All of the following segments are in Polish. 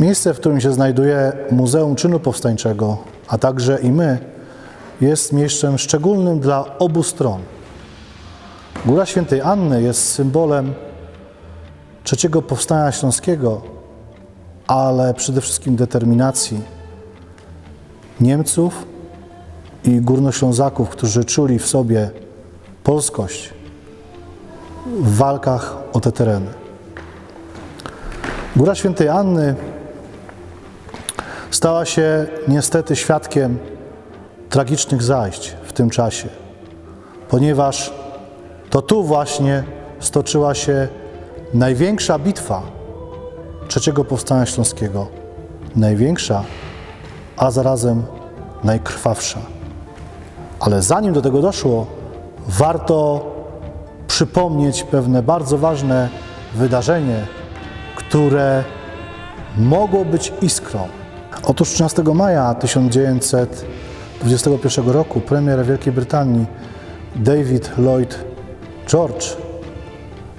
Miejsce, w którym się znajduje Muzeum Czynu Powstańczego, a także i my, jest miejscem szczególnym dla obu stron. Góra Świętej Anny jest symbolem trzeciego powstania śląskiego, ale przede wszystkim determinacji Niemców i Górnoślązaków, którzy czuli w sobie polskość w walkach o te tereny. Góra Świętej Anny stała się niestety świadkiem tragicznych zajść w tym czasie, ponieważ to tu właśnie stoczyła się największa bitwa trzeciego powstania śląskiego. Największa, a zarazem najkrwawsza. Ale zanim do tego doszło, warto przypomnieć pewne bardzo ważne wydarzenie, które mogło być iskrą. Otóż 13 maja 1921 roku premier Wielkiej Brytanii David Lloyd George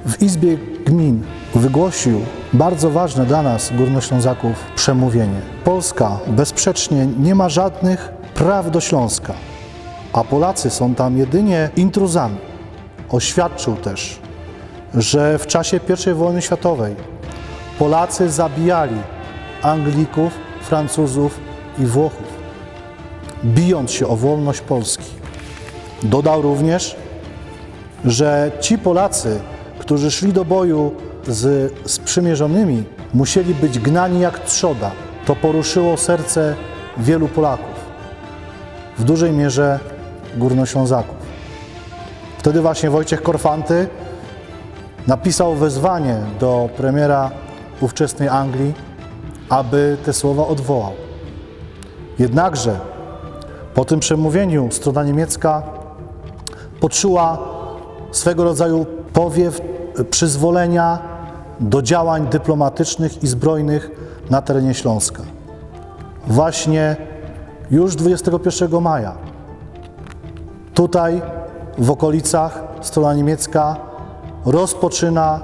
w Izbie Gmin wygłosił bardzo ważne dla nas, Górnoślązaków, przemówienie. Polska bezsprzecznie nie ma żadnych praw do Śląska, a Polacy są tam jedynie intruzami. Oświadczył też, że w czasie I wojny światowej Polacy zabijali Anglików, Francuzów i Włochów, bijąc się o wolność Polski. Dodał również, że ci Polacy, którzy szli do boju z sprzymierzonymi, musieli być gnani jak trzoda. To poruszyło serce wielu Polaków, w dużej mierze Górnoślązaków. Wtedy właśnie Wojciech Korfanty napisał wezwanie do premiera ówczesnej Anglii, aby te słowa odwołał. Jednakże po tym przemówieniu strona niemiecka poczuła swego rodzaju powiew przyzwolenia do działań dyplomatycznych i zbrojnych na terenie Śląska. Właśnie już 21 maja tutaj w okolicach strona niemiecka rozpoczyna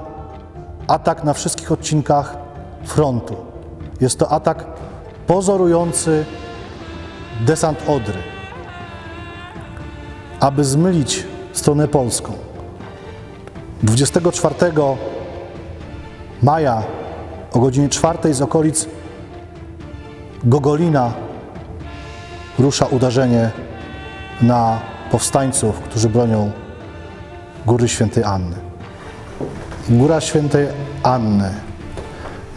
atak na wszystkich odcinkach frontu. Jest to atak pozorujący desant Odry, aby zmylić stronę polską. 24 maja o godzinie 4 z okolic Gogolina rusza uderzenie na powstańców, którzy bronią Góry Świętej Anny. Góra Świętej Anny.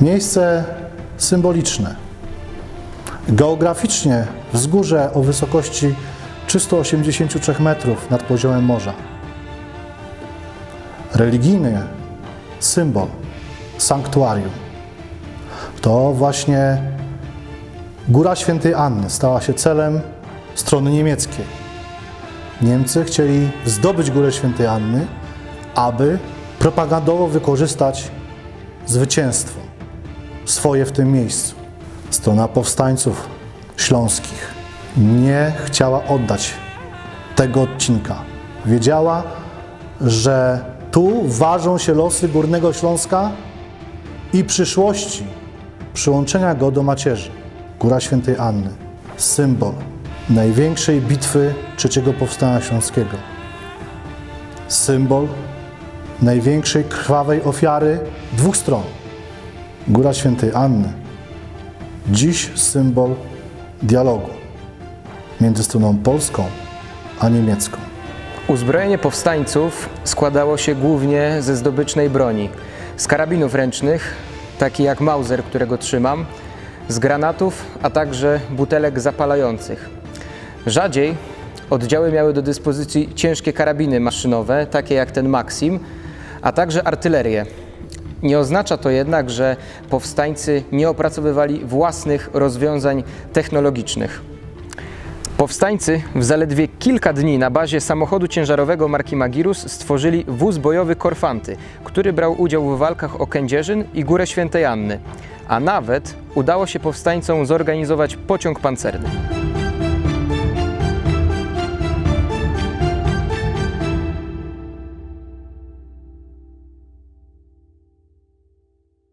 Miejsce symboliczne. Geograficznie wzgórze o wysokości 383 metrów nad poziomem morza. Religijny symbol sanktuarium. To właśnie Góra Świętej Anny stała się celem strony niemieckiej. Niemcy chcieli zdobyć Górę Świętej Anny, aby propagandowo wykorzystać zwycięstwo swoje w tym miejscu. Strona powstańców śląskich nie chciała oddać tego odcinka. Wiedziała, że tu ważą się losy Górnego Śląska i przyszłości przyłączenia go do macierzy. Góra Świętej Anny, symbol największej bitwy trzeciego powstania śląskiego. Symbol największej krwawej ofiary dwóch stron. Góra Świętej Anny. Dziś symbol dialogu między stroną polską a niemiecką. Uzbrojenie powstańców składało się głównie ze zdobycznej broni. Z karabinów ręcznych, taki jak Mauser, którego trzymam, z granatów, a także butelek zapalających. Rzadziej oddziały miały do dyspozycji ciężkie karabiny maszynowe, takie jak ten Maxim, a także artylerię. Nie oznacza to jednak, że powstańcy nie opracowywali własnych rozwiązań technologicznych. Powstańcy w zaledwie kilka dni na bazie samochodu ciężarowego marki Magirus stworzyli wóz bojowy Korfanty, który brał udział w walkach o Kędzierzyn i Górę Świętej Anny. A nawet udało się powstańcom zorganizować pociąg pancerny.